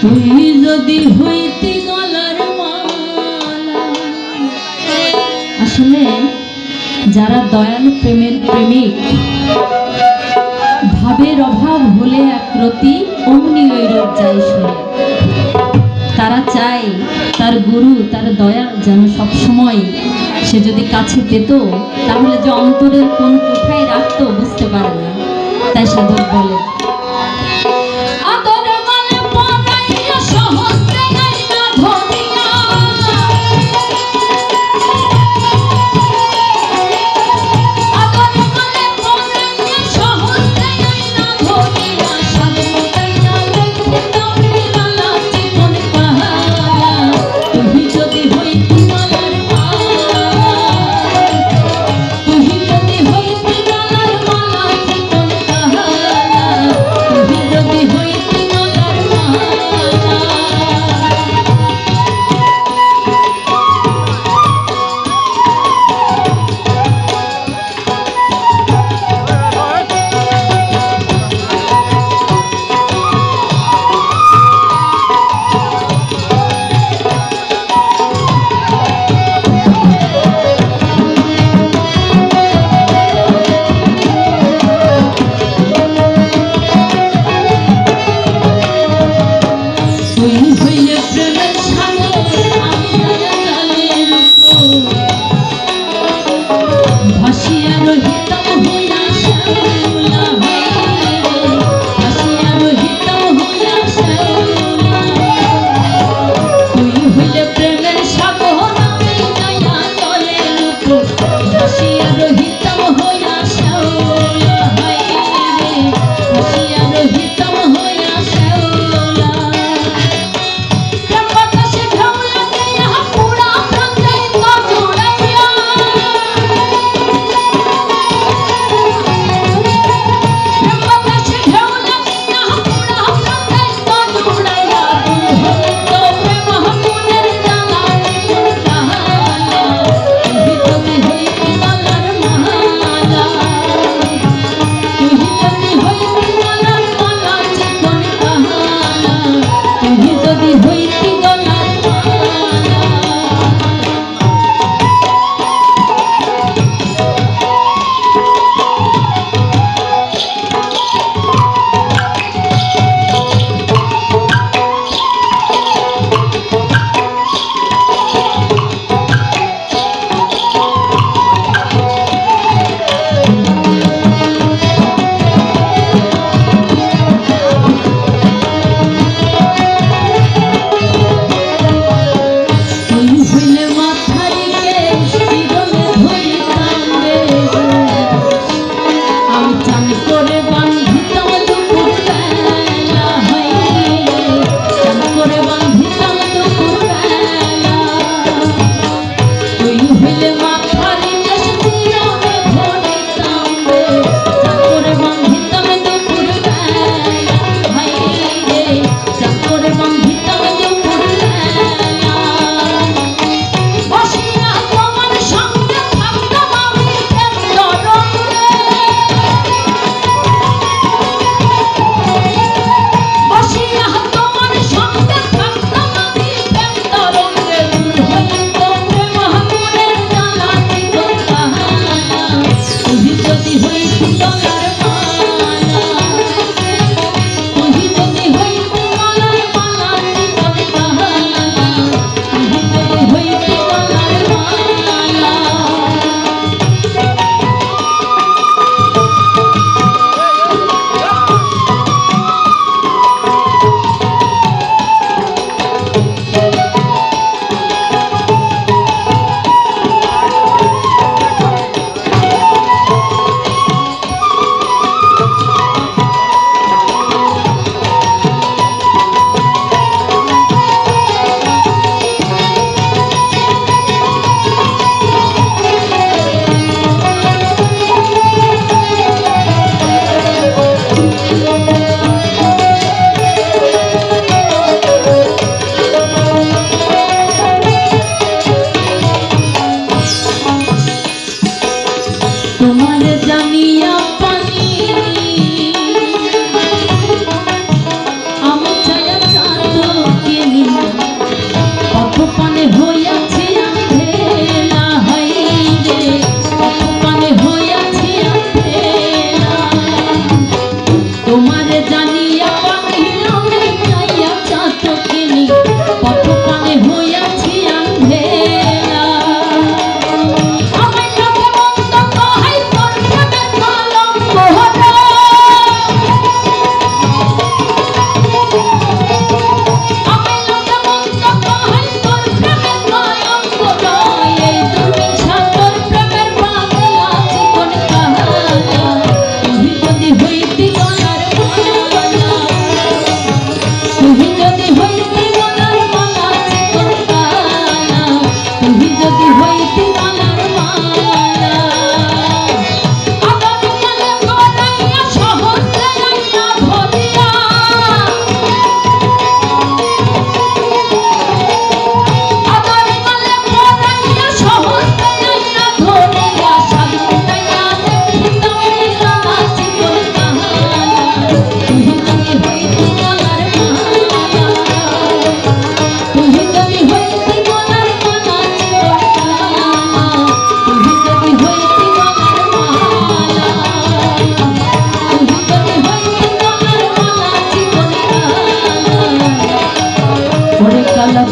তুমি যদি হইতে গলার আসলে যারা দয়ালু প্রেমের প্রেমিক, ভাবের অভাব হলে আক্রতি অমনি ওই রোগ যায় সে তারা চায় তার গুরু, তার দয়া যেন সবসময় সে যদি কাছে পেত, তাহলে যে অন্তরের কোন কোথায় রাখতো বুঝতে পারে না। তাই সাধক বলে।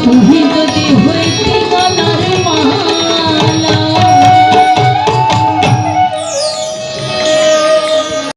যদি